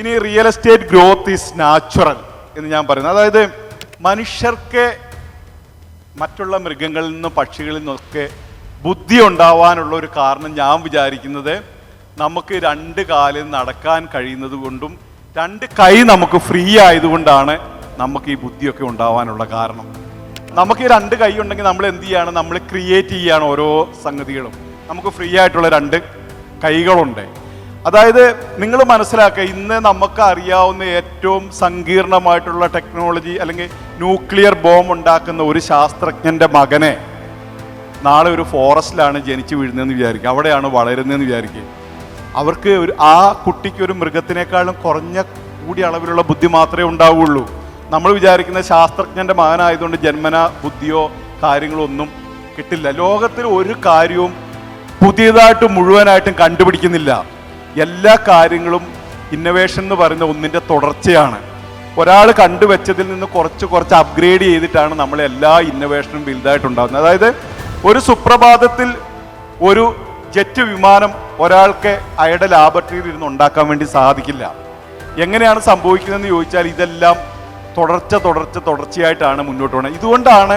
ഇനി real estate growth is natural എന്ന് ഞാൻ പറയുന്നത് അതായത് മനുഷ്യർക്ക് മറ്റുള്ള മൃഗങ്ങളിൽ നിന്നും പക്ഷികളിൽ നിന്നൊക്കെ ബുദ്ധി ഉണ്ടാവാനുള്ള ഒരു കാരണം ഞാൻ വിചാരിക്കുന്നത് നമുക്ക് രണ്ട് കാലിൽ നടക്കാൻ കഴിയുന്നത് കൊണ്ടും രണ്ട് കൈ നമുക്ക് ഫ്രീ ആയതുകൊണ്ടാണ് നമുക്ക് ഈ ബുദ്ധിയൊക്കെ ഉണ്ടാവാനുള്ള കാരണം. നമുക്ക് ഈ രണ്ട് കൈ ഉണ്ടെങ്കിൽ നമ്മൾ എന്ത് ചെയ്യാണ്? നമ്മൾ ക്രിയേറ്റ് ചെയ്യാണ് ഓരോ സംഗതികളും. നമുക്ക് ഫ്രീ ആയിട്ടുള്ള രണ്ട് കൈകളുണ്ട്. അതായത് നിങ്ങൾ മനസ്സിലാക്കുക ഇന്ന് നമുക്ക് അറിയാവുന്ന ഏറ്റവും സങ്കീർണമായിട്ടുള്ള ടെക്നോളജി അല്ലെങ്കിൽ ന്യൂക്ലിയർ ബോംബ് ഉണ്ടാക്കുന്ന ഒരു ശാസ്ത്രജ്ഞന്റെ മകനെ നാളെ ഒരു ഫോറസ്റ്റിലാണ് ജനിച്ചു വീഴുന്നതെന്ന് വിചാരിക്കുക. അവിടെയാണ് വളരുന്നതെന്ന് വിചാരിക്കുക. അവർക്ക് ഒരു ആ കുട്ടിക്ക് ഒരു മൃഗത്തിനേക്കാളും കുറഞ്ഞ കൂടിയ അളവിലുള്ള ബുദ്ധി മാത്രമേ ഉണ്ടാവുകയുള്ളൂ നമ്മൾ വിചാരിക്കുന്ന ശാസ്ത്രജ്ഞന്റെ മകനായതുകൊണ്ട് ജന്മന ബുദ്ധിയോ കാര്യങ്ങളോ ഒന്നും കിട്ടില്ല. ലോകത്തിൽ ഒരു കാര്യവും പുതിയതായിട്ട് മുഴുവനായിട്ടും കണ്ടുപിടിക്കുന്നില്ല. എല്ലാ കാര്യങ്ങളും ഇന്നവേഷൻ എന്ന് പറയുന്ന ഒന്നിന്റെ തുടർച്ചയാണ്. ഒരാൾ കണ്ടുവച്ചതിൽ നിന്ന് കുറച്ച് കുറച്ച് അപ്ഗ്രേഡ് ചെയ്തിട്ടാണ് നമ്മൾ എല്ലാ ഇന്നവേഷനും വലുതായിട്ടുണ്ടാകുന്നത്. അതായത് ഒരു സുപ്രഭാതത്തിൽ ഒരു ജെറ്റ് വിമാനം ഒരാൾക്ക് അയാളുടെ ലാബറട്ടറിയിൽ ഇരുന്ന് ഉണ്ടാക്കാൻ വേണ്ടി സാധിക്കില്ല. എങ്ങനെയാണ് സംഭവിക്കുന്നതെന്ന് ചോദിച്ചാൽ ഇതെല്ലാം തുടർച്ച തുടർച്ച തുടർച്ചയായിട്ടാണ് മുന്നോട്ട് പോകുന്നത് ഇതുകൊണ്ടാണ്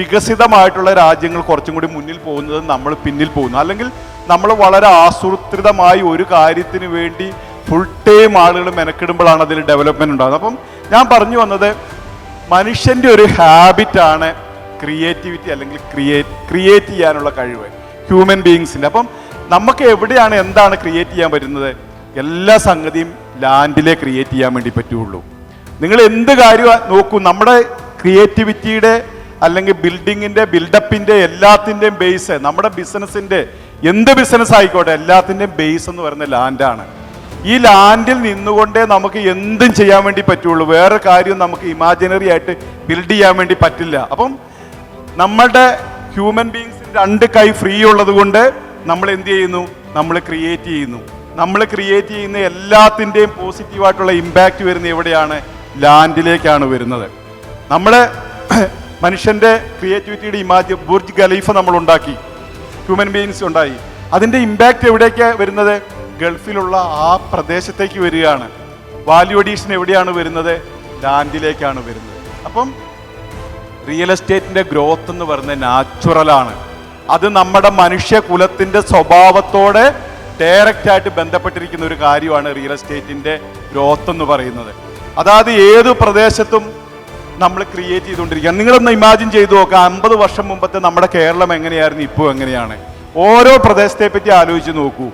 വികസിതമായിട്ടുള്ള രാജ്യങ്ങൾ കുറച്ചും കൂടി മുന്നിൽ പോകുന്നത് നമ്മൾ പിന്നിൽ പോകുന്നു. അല്ലെങ്കിൽ നമ്മൾ വളരെ ആസൂത്രിതമായി ഒരു കാര്യത്തിന് വേണ്ടി ഫുൾ ടൈം ആളുകൾ മെനക്കിടുമ്പോഴാണ് അതിൽ ഡെവലപ്മെന്റ് ഉണ്ടാകുന്നത്. അപ്പം ഞാൻ പറഞ്ഞു വന്നത് മനുഷ്യന്റെ ഒരു ഹാബിറ്റാണ് ക്രിയേറ്റിവിറ്റി അല്ലെങ്കിൽ ക്രിയേറ്റ് ക്രിയേറ്റ് ചെയ്യാനുള്ള കഴിവ് ഹ്യൂമൻ ബീങ്സിന്റെ അപ്പം നമുക്ക് എവിടെയാണ് എന്താണ് ക്രിയേറ്റ് ചെയ്യാൻ പറ്റുന്നത്? എല്ലാ സംഗതിയും ലാൻഡിലെ ക്രിയേറ്റ് ചെയ്യാൻ വേണ്ടി പറ്റുള്ളൂ. നിങ്ങൾ എന്ത് കാര്യം നോക്കൂ നമ്മുടെ ക്രിയേറ്റിവിറ്റിയുടെ അല്ലെങ്കിൽ ബിൽഡിങ്ങിന്റെ ബിൽഡപ്പിന്റെ എല്ലാത്തിന്റെയും ബേസ് നമ്മുടെ ബിസിനസ്സിന്റെ എന്ത് ബിസിനസ് ആയിക്കോട്ടെ എല്ലാത്തിന്റെയും ബേസ് എന്ന് പറയുന്ന ലാൻഡാണ് ഈ ലാൻഡിൽ നിന്നുകൊണ്ടേ നമുക്ക് എന്തും ചെയ്യാൻ വേണ്ടി പറ്റുള്ളൂ. വേറെ കാര്യം നമുക്ക് ഇമാജിനറി ആയിട്ട് ബിൽഡ് ചെയ്യാൻ വേണ്ടി പറ്റില്ല. അപ്പം നമ്മളുടെ ഹ്യൂമൻ ബീങ്സിന് രണ്ട് കൈ ഫ്രീ ഉള്ളത് കൊണ്ട് നമ്മൾ എന്ത് ചെയ്യുന്നു? നമ്മൾ ക്രിയേറ്റ് ചെയ്യുന്നു. നമ്മൾ ക്രിയേറ്റ് ചെയ്യുന്ന എല്ലാത്തിന്റെയും പോസിറ്റീവായിട്ടുള്ള ഇമ്പാക്റ്റ് വരുന്ന എവിടെയാണ്? ലാൻഡിലേക്കാണ് വരുന്നത്. നമ്മൾ മനുഷ്യന്റെ ക്രിയേറ്റിവിറ്റിയുടെ ഇമാജ് ബുർജ് ഖലീഫ നമ്മൾ ഉണ്ടാക്കി ഹ്യൂമൻ ബീയിങ്സ് ഉണ്ടായി. അതിന്റെ ഇമ്പാക്റ്റ് എവിടേക്ക് വരുന്നത്? ഗൾഫിലുള്ള ആ പ്രദേശത്തേക്ക് വരികയാണ്. വാല്യൂ അഡീഷൻ എവിടെയാണ് വരുന്നത്? ലാൻഡിലേക്കാണ് വരുന്നത്. അപ്പം റിയൽ എസ്റ്റേറ്റിന്റെ ഗ്രോത്ത് എന്ന് പറയുന്നത് നാച്ചുറലാണ് അത് നമ്മുടെ മനുഷ്യ മനുഷ്യകുലത്തിന്റെ സ്വഭാവത്തോടെ ഡയറക്റ്റ് ആയിട്ട് ബന്ധപ്പെട്ടിരിക്കുന്ന ഒരു കാര്യമാണ് റിയൽ എസ്റ്റേറ്റിന്റെ ഗ്രോത്ത് എന്ന് പറയുന്നത്. അതായത് ഏത് പ്രദേശത്തും നമ്മൾ ക്രിയേറ്റ് ചെയ്തുകൊണ്ടിരിക്കുക നിങ്ങളൊന്ന് ഇമാജിൻ ചെയ്തു നോക്കാം. അമ്പത് വർഷം മുമ്പത്തെ നമ്മുടെ കേരളം എങ്ങനെയായിരുന്നു ഇപ്പോൾ എങ്ങനെയാണ്? ഓരോ പ്രദേശത്തെ പറ്റി ആലോചിച്ച് നോക്കൂ.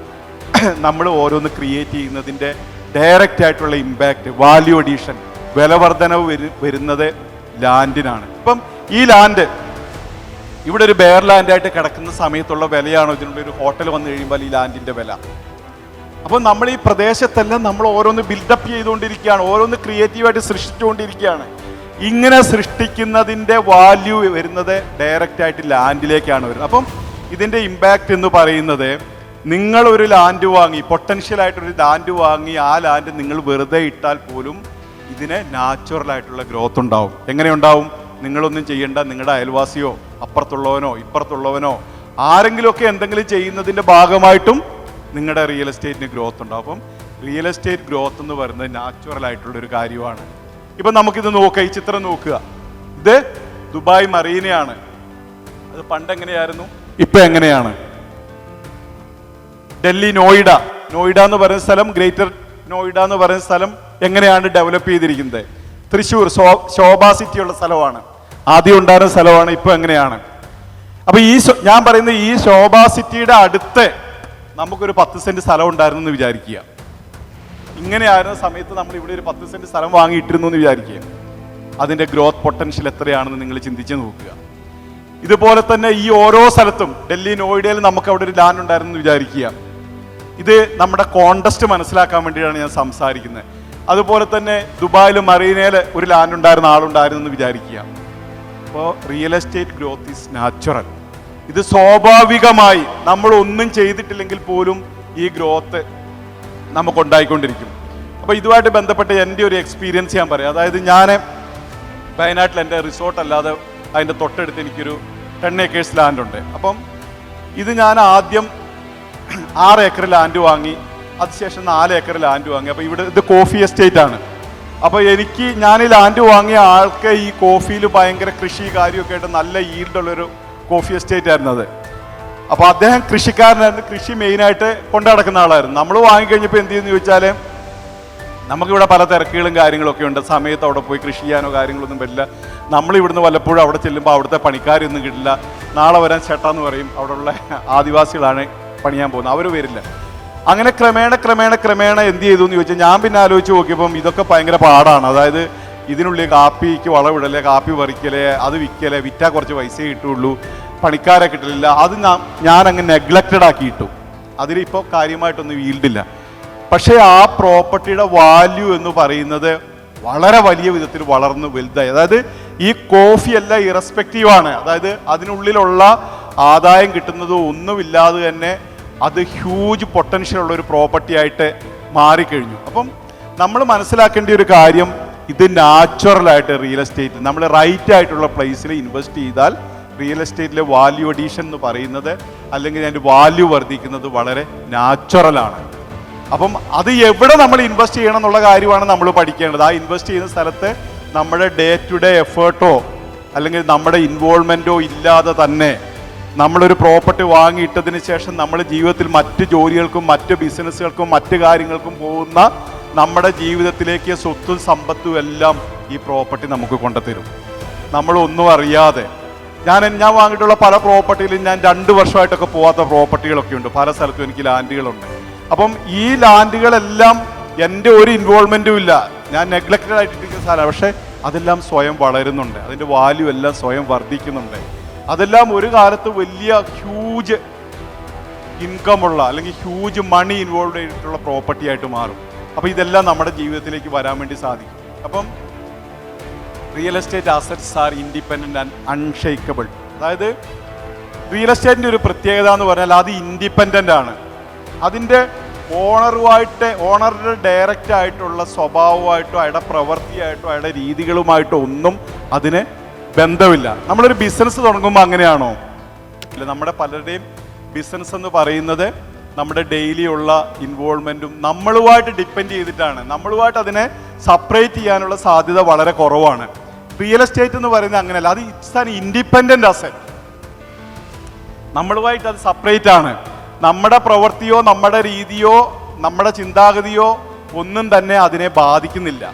നമ്മൾ ഓരോന്ന് ക്രിയേറ്റ് ചെയ്യുന്നതിന്റെ ഡയറക്റ്റ് ആയിട്ടുള്ള ഇമ്പാക്റ്റ് വാല്യൂ അഡീഷൻ വിലവർധനവ് വരു- വരുന്നത് ലാൻഡിനാണ്. ഇപ്പം ഈ ലാൻഡ് ഇവിടെ ഒരു ബെയർ ലാൻഡായിട്ട് കിടക്കുന്ന സമയത്തുള്ള വിലയാണോ? ഇതിനുള്ള ഒരു ഹോട്ടൽ വന്നു കഴിയുമ്പോൾ ഈ ലാൻഡിന്റെ വില. അപ്പോൾ നമ്മൾ ഈ പ്രദേശത്തെല്ലാം നമ്മൾ ഓരോന്ന് ബിൽഡപ്പ് ചെയ്തുകൊണ്ടിരിക്കുകയാണ്. ഓരോന്ന് ക്രിയേറ്റീവായിട്ട് സൃഷ്ടിച്ചുകൊണ്ടിരിക്കുകയാണ്. ഇങ്ങനെ സൃഷ്ടിക്കുന്നതിന്റെ വാല്യൂ വരുന്നത് ഡയറക്റ്റ് ആയിട്ട് ലാൻഡിലേക്കാണ് വരുന്നത്. അപ്പം ഇതിന്റെ ഇമ്പാക്റ്റ് എന്ന് പറയുന്നത് നിങ്ങൾ ഒരു ലാൻഡ് വാങ്ങി പൊട്ടൻഷ്യൽ ആയിട്ടൊരു ലാൻഡ് വാങ്ങി ആ ലാൻഡ് നിങ്ങൾ വെറുതെ ഇട്ടാൽ പോലും ഇതിന് നാച്ചുറൽ ആയിട്ടുള്ള ഗ്രോത്ത് ഉണ്ടാവും. എങ്ങനെ ഉണ്ടാവും? നിങ്ങളൊന്നും ചെയ്യേണ്ട നിങ്ങളുടെ അയൽവാസിയോ അപ്പുറത്തുള്ളവനോ ഇപ്പുറത്തുള്ളവനോ ആരെങ്കിലുമൊക്കെ എന്തെങ്കിലും ചെയ്യുന്നതിന്റെ ഭാഗമായിട്ടും നിങ്ങളുടെ റിയൽ എസ്റ്റേറ്റിന് ഗ്രോത്ത് ഉണ്ടാവും. അപ്പം റിയൽ എസ്റ്റേറ്റ് ഗ്രോത്ത് എന്ന് പറയുന്നത് ഒരു കാര്യമാണ്. ഇപ്പൊ നമുക്കിത് നോക്കുക ഈ ചിത്രം നോക്കുക. ഇത് ദുബായ് മറീനയാണ്. അത് പണ്ട് എങ്ങനെയായിരുന്നു ഇപ്പൊ എങ്ങനെയാണ്? ഡൽഹി നോയിഡ. നോയിഡ എന്ന് പറയുന്ന സ്ഥലം ഗ്രേറ്റർ നോയിഡ എന്ന് പറയുന്ന സ്ഥലം എങ്ങനെയാണ് ഡെവലപ്പ് ചെയ്തിരിക്കുന്നത്? തൃശ്ശൂർ ശോഭാ സിറ്റി ഉള്ള സ്ഥലമാണ്. ആദ്യം ഉണ്ടായിരുന്ന സ്ഥലമാണ് ഇപ്പൊ എങ്ങനെയാണ്? അപ്പൊ ഈ ഞാൻ പറയുന്ന ഈ ശോഭാ സിറ്റിയുടെ അടുത്ത് നമുക്കൊരു പത്ത് സെന്റ് സ്ഥലം ഉണ്ടായിരുന്നു എന്ന് വിചാരിക്കുക. ഇങ്ങനെയായിരുന്ന സമയത്ത് നമ്മൾ ഇവിടെ ഒരു പത്ത് സെന്റ് സ്ഥലം വാങ്ങിയിട്ടിരുന്നു എന്ന് വിചാരിക്കുക. അതിന്റെ ഗ്രോത്ത് പൊട്ടൻഷ്യൽ എത്രയാണെന്ന് നിങ്ങൾ ചിന്തിച്ച് നോക്കുക. ഇതുപോലെ തന്നെ ഈ ഓരോ സ്ഥലത്തും ഡൽഹി നോയിഡയിൽ നമുക്ക് അവിടെ ഒരു ലാൻഡ് ഉണ്ടായിരുന്നു എന്ന് വിചാരിക്കുക. ഇത് നമ്മുടെ കോണ്ടസ്റ്റ് മനസ്സിലാക്കാൻ വേണ്ടിയാണ് ഞാൻ സംസാരിക്കുന്നത്. അതുപോലെ തന്നെ ദുബായിൽ മറീനയിൽ ഒരു ലാൻഡ് ഉണ്ടായിരുന്ന ആളുണ്ടായിരുന്നു എന്ന് വിചാരിക്കുക. അപ്പോൾ real estate growth is natural ഇത് സ്വാഭാവികമായി നമ്മൾ ഒന്നും ചെയ്തിട്ടില്ലെങ്കിൽ പോലും ഈ ഗ്രോത്ത് നമുക്ക് ഉണ്ടായിക്കൊണ്ടിരിക്കും അപ്പോൾ ഇതുമായിട്ട് ബന്ധപ്പെട്ട് എന്റെ ഒരു എക്സ്പീരിയൻസ് ഞാൻ പറയാം. അതായത് ഞാൻ വയനാട്ടിൽ എന്റെ റിസോർട്ട് അല്ലാതെ അതിന്റെ തൊട്ടടുത്ത് എനിക്കൊരു ടെൻ ഏക്കേഴ്സ് ലാൻഡ് ഉണ്ട്. അപ്പം ഇത് ഞാൻ ആദ്യം ആറ് ഏക്കർ ലാൻഡ് വാങ്ങി അതിനുശേഷം നാല് ഏക്കർ ലാൻഡ് വാങ്ങി. അപ്പോൾ ഇവിടെ ഇത് കോഫി എസ്റ്റേറ്റ് ആണ്. അപ്പോൾ എനിക്ക് ഞാൻ ഈ ലാൻഡ് വാങ്ങിയ ആൾക്ക് ഈ കോഫിയിൽ ഭയങ്കര കൃഷി കാര്യമൊക്കെ ആയിട്ട് നല്ല ഈൽഡുള്ളൊരു കോഫി എസ്റ്റേറ്റ് ആയിരുന്നു അത്. അപ്പോൾ അദ്ദേഹം കൃഷിക്കാരനായിരുന്നു കൃഷി മെയിനായിട്ട് കൊണ്ടു നടക്കുന്ന ആളായിരുന്നു. നമ്മൾ വാങ്ങിക്കഴിഞ്ഞപ്പോൾ എന്ത് ചെയ്യുന്നു ചോദിച്ചാൽ നമുക്കിവിടെ പല തിരക്കുകളും കാര്യങ്ങളൊക്കെ ഉണ്ട്. സമയത്ത് അവിടെ പോയി കൃഷി ചെയ്യാനോ കാര്യങ്ങളൊന്നും പറ്റില്ല നമ്മൾ ഇവിടുന്ന് വല്ലപ്പോഴും അവിടെ ചെല്ലുമ്പോൾ അവിടുത്തെ പണിക്കാരൊന്നും കിട്ടില്ല നാളെ വരാൻ ചേട്ടാന്ന് പറയും. അവിടെയുള്ള ആദിവാസികളാണ് പണിയാൻ പോകുന്നത്. അവർ വരില്ല. അങ്ങനെ ക്രമേണ ക്രമേണ ക്രമേണ എന്ത് ചെയ്തു എന്ന് ചോദിച്ചാൽ ഞാൻ പിന്നെ ആലോചിച്ച് നോക്കിയപ്പം ഇതൊക്കെ ഭയങ്കര പാടാണ്. അതായത് ഇതിനുള്ളിൽ കാപ്പിക്ക് വളവിടലേ കാപ്പി പറിക്കലേ അത് വിൽക്കലേ വിറ്റാൽ കുറച്ച് പൈസ കിട്ടുള്ളൂ. പണിക്കാരെ കിട്ടലില്ല. അത് ഞാൻ ഞാൻ അങ്ങ് നെഗ്ലക്റ്റഡ് ആക്കിയിട്ടു അതിലിപ്പോൾ കാര്യമായിട്ടൊന്നും വീൽഡില്ല പക്ഷേ ആ പ്രോപ്പർട്ടിയുടെ വാല്യൂ എന്ന് പറയുന്നത് വളരെ വലിയ വിധത്തിൽ വളർന്നു വലുതായി. അതായത് ഈ കോഫി അല്ല ഇറസ്പെക്റ്റീവ് ആണ്. അതായത് അതിനുള്ളിലുള്ള ആദായം കിട്ടുന്നത് ഒന്നുമില്ലാതെ തന്നെ അത് ഹ്യൂജ് പൊട്ടൻഷ്യൽ ഉള്ള ഒരു പ്രോപ്പർട്ടി ആയിട്ട് മാറിക്കഴിഞ്ഞു. അപ്പം നമ്മൾ മനസ്സിലാക്കേണ്ട ഒരു കാര്യം ഇത് നാച്ചുറൽ ആയിട്ട് റിയൽ എസ്റ്റേറ്റ് നമ്മൾ റൈറ്റ് ആയിട്ടുള്ള പ്ലേസിൽ ഇൻവെസ്റ്റ് ചെയ്താൽ റിയൽ എസ്റ്റേറ്റിലെ വാല്യൂ അഡീഷൻ എന്ന് പറയുന്നത് അല്ലെങ്കിൽ അതിന്റെ വാല്യൂ വർദ്ധിക്കുന്നത് വളരെ നാച്ചുറലാണ് അപ്പം അത് എവിടെ നമ്മൾ ഇൻവെസ്റ്റ് ചെയ്യണം എന്നുള്ള കാര്യമാണ് നമ്മൾ പഠിക്കേണ്ടത്. ആ ഇൻവെസ്റ്റ് ചെയ്യുന്ന സ്ഥലത്ത് നമ്മുടെ ഡേ ടു ഡേ എഫേർട്ടോ അല്ലെങ്കിൽ നമ്മുടെ ഇൻവോൾവ്മെന്റോ ഇല്ലാതെ തന്നെ നമ്മളൊരു പ്രോപ്പർട്ടി വാങ്ങിയിട്ടതിന് ശേഷം നമ്മുടെ ജീവിതത്തിൽ മറ്റ് ജോലികൾക്കും മറ്റ് ബിസിനസ്സുകൾക്കും മറ്റ് കാര്യങ്ങൾക്കും പോകുന്ന നമ്മുടെ ജീവിതത്തിലേക്ക് സ്വത്തും സമ്പത്തും എല്ലാം ഈ പ്രോപ്പർട്ടി നമുക്ക് കൊണ്ടുതരും. നമ്മളൊന്നും അറിയാതെ ഞാൻ ഞാൻ വാങ്ങിയിട്ടുള്ള പല പ്രോപ്പർട്ടിയിലും ഞാൻ രണ്ട് വർഷമായിട്ടൊക്കെ പോവാത്ത പ്രോപ്പർട്ടികളൊക്കെ ഉണ്ട്. പല സ്ഥലത്തും എനിക്ക് ലാൻഡുകളുണ്ട്. അപ്പം ഈ ലാൻഡുകളെല്ലാം എന്റെ ഒരു ഇൻവോൾവ്മെന്റും ഇല്ല. ഞാൻ നെഗ്ലക്റ്റഡ് ആയിട്ടിരിക്കുന്ന സ്ഥലമാണ്. പക്ഷേ അതെല്ലാം സ്വയം വളരുന്നുണ്ട്. അതിന്റെ വാല്യൂ എല്ലാം സ്വയം വർദ്ധിക്കുന്നുണ്ട്. അതെല്ലാം ഒരു കാലത്ത് വലിയ ഹ്യൂജ് ഇൻകമുള്ള അല്ലെങ്കിൽ ഹ്യൂജ് മണി ഇൻവോൾവ് ചെയ്തിട്ടുള്ള പ്രോപ്പർട്ടി ആയിട്ട് മാറും. അപ്പോൾ ഇതെല്ലാം നമ്മുടെ ജീവിതത്തിലേക്ക് വരാൻ വേണ്ടി സാധിക്കും. അപ്പം real estate assets are independent and unshakable അതായത് റിയൽ എസ്റ്റേറ്റിന്റെ ഒരു പ്രത്യേകത എന്ന് പറഞ്ഞാൽ അത് ഇൻഡിപെൻഡന്റ് ആണ്. അതിന്റെ ഓണറുമായിട്ട് ഓണറുടെ ഡയറക്റ്റ് ആയിട്ടുള്ള സ്വഭാവമായിട്ടോ അയാളുടെ പ്രവൃത്തിയായിട്ടോ അയാളുടെ രീതികളുമായിട്ടോ ഒന്നും അതിന് ബന്ധമില്ല. നമ്മളൊരു ബിസിനസ് തുടങ്ങുമ്പോൾ അങ്ങനെയാണോ? ഇല്ല നമ്മുടെ പലരുടെയും ബിസിനസ് എന്ന് പറയുന്നത് നമ്മുടെ ഡെയിലി ഉള്ള ഇൻവോൾവ്മെന്റും നമ്മളുമായിട്ട് ഡിപ്പെൻഡ് ചെയ്തിട്ടാണ്. നമ്മളുമായിട്ട് അതിനെ സെപ്പറേറ്റ് ചെയ്യാനുള്ള സാധ്യത വളരെ കുറവാണ്. റിയൽ എസ്റ്റേറ്റ് എന്ന് പറയുന്നത് അങ്ങനെയല്ല. അത് ഇറ്റ്സ് ആൻ ഇൻഡിപെൻഡന്റ് അസറ്റ് നമ്മളുമായിട്ട് അത് സെപ്പറേറ്റ് ആണ്. നമ്മുടെ പ്രവൃത്തിയോ നമ്മുടെ രീതിയോ നമ്മുടെ ചിന്താഗതിയോ ഒന്നും തന്നെ അതിനെ ബാധിക്കുന്നില്ല.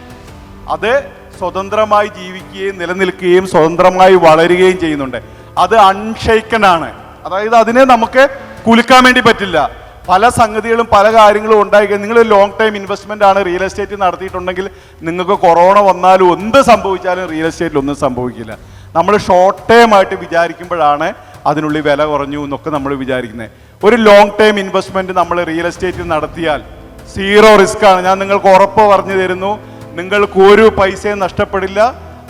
അത് സ്വതന്ത്രമായി ജീവിക്കുകയും നിലനിൽക്കുകയും സ്വതന്ത്രമായി വളരുകയും ചെയ്യുന്നുണ്ട്. അത് അൺഷെയ്ക്കൺ ആണ്. അതായത് അതിനെ നമുക്ക് കുലുക്കാൻ വേണ്ടി പറ്റില്ല. പല സംഗതികളും പല കാര്യങ്ങളും ഉണ്ടായി നിങ്ങൾ ലോങ് ടൈം ഇൻവെസ്റ്റ്മെന്റ് ആണ് റിയൽ എസ്റ്റേറ്റ് നടത്തിയിട്ടുണ്ടെങ്കിൽ നിങ്ങൾക്ക് കൊറോണ വന്നാലും എന്ത് സംഭവിച്ചാലും റിയൽ എസ്റ്റേറ്റിൽ ഒന്നും സംഭവിക്കില്ല. നമ്മൾ ഷോർട്ട് ടൈം ആയിട്ട് വിചാരിക്കുമ്പോഴാണ് അതിനുള്ളിൽ വില കുറഞ്ഞു എന്നൊക്കെ നമ്മൾ വിചാരിക്കുന്നത് ഒരു ലോങ് ടൈം ഇൻവെസ്റ്റ്മെന്റ് നമ്മൾ റിയൽ എസ്റ്റേറ്റിൽ നടത്തിയാൽ സീറോ റിസ്ക് ആണ്. ഞാൻ നിങ്ങൾക്ക് ഉറപ്പ് പറഞ്ഞു തരുന്നു. നിങ്ങൾക്ക് ഒരു പൈസയും നഷ്ടപ്പെടില്ല.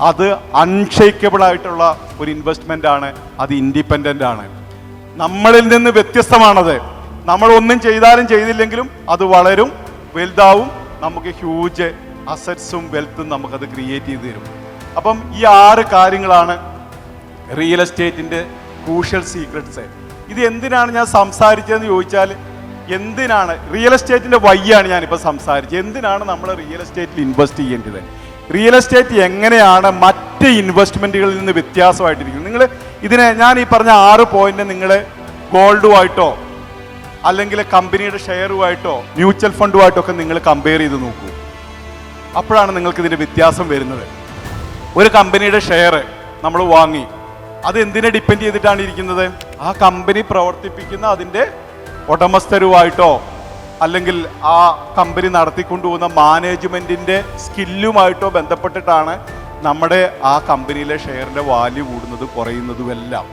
അത് അൺഷേക്കബിൾ ആയിട്ടുള്ള ഒരു ഇൻവെസ്റ്റ്മെന്റ് ആണ്. അത് ഇൻഡിപെൻഡന്റ് ആണ്. നമ്മളിൽ നിന്ന് വ്യത്യസ്തമാണത്. നമ്മൾ ഒന്നും ചെയ്താലും ചെയ്തില്ലെങ്കിലും അത് വളരും വലുതാവും നമുക്ക് ഹ്യൂജ് അസറ്റ്സും വെൽത്തും നമുക്കത് ക്രിയേറ്റ് ചെയ്ത് തരും. അപ്പം ഈ ആറ് കാര്യങ്ങളാണ് റിയൽ എസ്റ്റേറ്റിന്റെ ക്രൂഷ്യൽ സീക്രട്സ് ഇത് എന്തിനാണ് ഞാൻ സംസാരിച്ചതെന്ന് ചോദിച്ചാൽ എന്തിനാണ്? റിയൽ എസ്റ്റേറ്റിന്റെ വയ്യാണ് ഞാനിപ്പോൾ സംസാരിച്ചത്. എന്തിനാണ് നമ്മൾ റിയൽ എസ്റ്റേറ്റിൽ ഇൻവെസ്റ്റ് ചെയ്യേണ്ടത്? റിയൽ എസ്റ്റേറ്റ് എങ്ങനെയാണ് മറ്റ് ഇൻവെസ്റ്റ്മെന്റുകളിൽ നിന്ന് വ്യത്യാസമായിട്ടിരിക്കുന്നത്? നിങ്ങൾ ഇതിനെ ഞാൻ ഈ പറഞ്ഞ ആറ് പോയിന്റ് നിങ്ങൾ ഗോൾഡുമായിട്ടോ അല്ലെങ്കിൽ കമ്പനിയുടെ ഷെയറുമായിട്ടോ മ്യൂച്വൽ ഫണ്ടുമായിട്ടോ ഒക്കെ നിങ്ങൾ കമ്പയർ ചെയ്ത് നോക്കൂ. അപ്പോഴാണ് നിങ്ങൾക്ക് ഇതിന്റെ വ്യത്യാസം വരുന്നത്. ഒരു കമ്പനിയുടെ ഷെയർ നമ്മൾ വാങ്ങി അത് എന്തിനെ ഡിപ്പെൻഡ് ചെയ്തിട്ടാണ് ഇരിക്കുന്നത്? ആ കമ്പനി പ്രവർത്തിപ്പിക്കുന്ന അതിന്റെ ഉടമസ്ഥരുമായിട്ടോ അല്ലെങ്കിൽ ആ കമ്പനി നടത്തിക്കൊണ്ടുപോകുന്ന മാനേജ്മെന്റിന്റെ സ്കില്ലുമായിട്ടോ ബന്ധപ്പെട്ടിട്ടാണ് നമ്മുടെ ആ കമ്പനിയിലെ ഷെയറിന്റെ വാല്യൂ കൂടുന്നത് കുറയുന്നതും എല്ലാം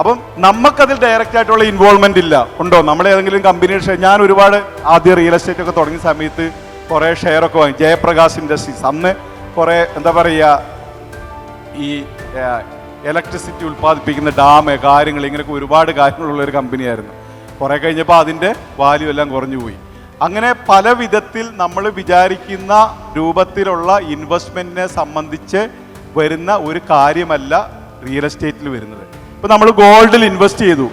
അപ്പം നമുക്കതിൽ ഡയറക്റ്റ് ആയിട്ടുള്ള ഇൻവോൾവ്മെന്റ് ഇല്ല. ഉണ്ടോ? നമ്മൾ ഏതെങ്കിലും കമ്പനിയുടെ ഞാൻ ഒരുപാട് ആദ്യം റിയൽ എസ്റ്റേറ്റ് ഒക്കെ തുടങ്ങിയ സമയത്ത് കുറേ ഷെയർ ഒക്കെ വാങ്ങി. ജയപ്രകാശ് ഇൻഡസ്ട്രീസ് അന്ന് കുറേ എന്താ പറയുക ഈ ഇലക്ട്രിസിറ്റി ഉൽപ്പാദിപ്പിക്കുന്ന ഡാം കാര്യങ്ങൾ ഇങ്ങനെയൊക്കെ ഒരുപാട് കാര്യങ്ങളുള്ള ഒരു കമ്പനിയായിരുന്നു കുറേ കഴിഞ്ഞപ്പോൾ അതിന്റെ വാല്യൂ എല്ലാം കുറഞ്ഞു പോയി. അങ്ങനെ പല വിധത്തിൽ നമ്മൾ വിചാരിക്കുന്ന രൂപത്തിലുള്ള ഇൻവെസ്റ്റ്മെന്റിനെ സംബന്ധിച്ച് വരുന്ന ഒരു കാര്യമല്ല റിയൽ എസ്റ്റേറ്റിൽ വരുന്നത്. ഇപ്പം നമ്മൾ ഗോൾഡിൽ ഇൻവെസ്റ്റ് ചെയ്തു.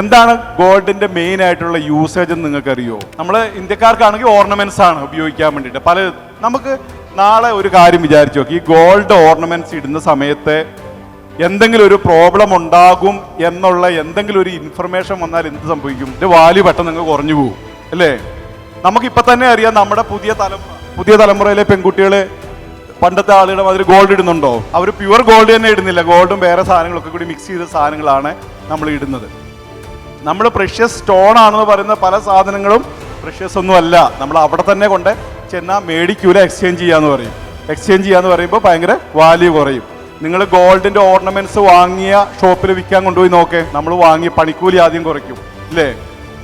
എന്താണ് ഗോൾഡിന്റെ മെയിൻ ആയിട്ടുള്ള യൂസേജ് എന്ന് നിങ്ങൾക്ക് അറിയോ നമ്മൾ ഇന്ത്യക്കാർക്കാണെങ്കിൽ ഓർണമെന്റ്സ് ആണ് ഉപയോഗിക്കാൻ വേണ്ടിയിട്ട്. പല നമുക്ക് നാളെ ഒരു കാര്യം വിചാരിച്ചു നോക്കി. ഈ ഗോൾഡ് ഓർണമെന്റ്സ് ഇടുന്ന സമയത്ത് എന്തെങ്കിലും ഒരു പ്രോബ്ലം ഉണ്ടാകും എന്നുള്ള എന്തെങ്കിലും ഒരു ഇൻഫർമേഷൻ വന്നാൽ എന്ത് സംഭവിക്കും? ഇതിന്റെ വാല്യൂ പെട്ടെന്ന് നിങ്ങൾ കുറഞ്ഞു പോകും. അല്ലേ? നമുക്കിപ്പോൾ തന്നെ അറിയാം നമ്മുടെ പുതിയ തലമുറ പുതിയ തലമുറയിലെ പെൺകുട്ടികൾ പണ്ടത്തെ ആളുകളുടെ മാതിരി ഗോൾഡ് ഇടുന്നുണ്ടോ? അവർ പ്യുവർ ഗോൾഡ് തന്നെ ഇടുന്നില്ല. ഗോൾഡും വേറെ സാധനങ്ങളൊക്കെ കൂടി മിക്സ് ചെയ്ത സാധനങ്ങളാണ് നമ്മൾ ഇടുന്നത്. നമ്മൾ പ്രഷ്യസ് സ്റ്റോൺ ആണെന്ന് പറയുന്ന പല സാധനങ്ങളും പ്രഷ്യസ് ഒന്നും അല്ല. നമ്മൾ അവിടെ തന്നെ കൊണ്ട് ചെന്നാൽ മേടിക്കൂല എക്സ്ചേഞ്ച് ചെയ്യാന്ന് പറയും. എക്സ്ചേഞ്ച് ചെയ്യാന്ന് പറയുമ്പോൾ ഭയങ്കര വാല്യൂ കുറയും. നിങ്ങൾ ഗോൾഡിന്റെ ഓർണമെന്റ്സ് വാങ്ങിയ ഷോപ്പിൽ വിൽക്കാൻ കൊണ്ടുപോയി നോക്കേ. നമ്മൾ വാങ്ങിയ പണിക്കൂലി ആദ്യം കുറയ്ക്കും. അല്ലേ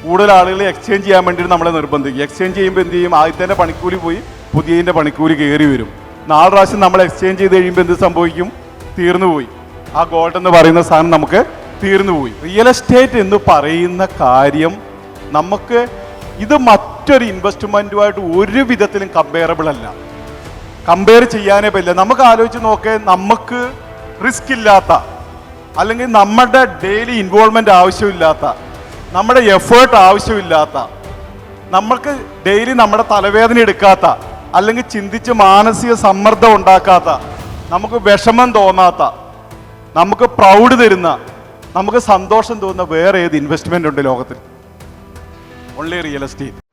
കൂടുതൽ ആളുകൾ എക്സ്ചേഞ്ച് ചെയ്യാൻ വേണ്ടിയിട്ട് നമ്മളെ നിർബന്ധിക്കും. എക്സ്ചേഞ്ച് ചെയ്യുമ്പോൾ എന്ത് ചെയ്യും? ആദ്യത്തെ പണിക്കൂലി പോയി പുതിയതിന്റെ പണിക്കൂലി കയറി വരും. നാല് പ്രാവശ്യം നമ്മൾ എക്സ്ചേഞ്ച് ചെയ്ത് കഴിയുമ്പോൾ എന്ത് സംഭവിക്കും? തീർന്നു പോയി. ആ ഗോൾഡ് എന്ന് പറയുന്ന സാധനം നമുക്ക് തീർന്നു പോയി. റിയൽ എസ്റ്റേറ്റ് എന്ന് പറയുന്ന കാര്യം നമുക്ക് ഇത് മറ്റൊരു ഇൻവെസ്റ്റ്മെന്റുമായിട്ട് ഒരു വിധത്തിലും കമ്പയറബിൾ അല്ല. കമ്പയർ ചെയ്യാനേ പറ്റില്ല. നമുക്ക് ആലോചിച്ച് നോക്കേ നമുക്ക് റിസ്ക് ഇല്ലാത്ത അല്ലെങ്കിൽ നമ്മുടെ ഡെയിലി ഇൻവോൾവ്മെന്റ് ആവശ്യമില്ലാത്ത നമ്മുടെ എഫേർട്ട് ആവശ്യമില്ലാത്ത നമ്മൾക്ക് ഡെയിലി നമ്മുടെ തലവേദന എടുക്കാത്ത അല്ലെങ്കിൽ ചിന്തിച്ച് മാനസിക സമ്മർദ്ദം ഉണ്ടാക്കാത്ത നമുക്ക് വിഷമം തോന്നാത്ത നമുക്ക് പ്രൗഡ് തരുന്ന നമുക്ക് സന്തോഷം തോന്നുന്ന വേറെ ഏത് ഇൻവെസ്റ്റ്മെന്റ് ഉണ്ട് ലോകത്തിൽ? Only real estate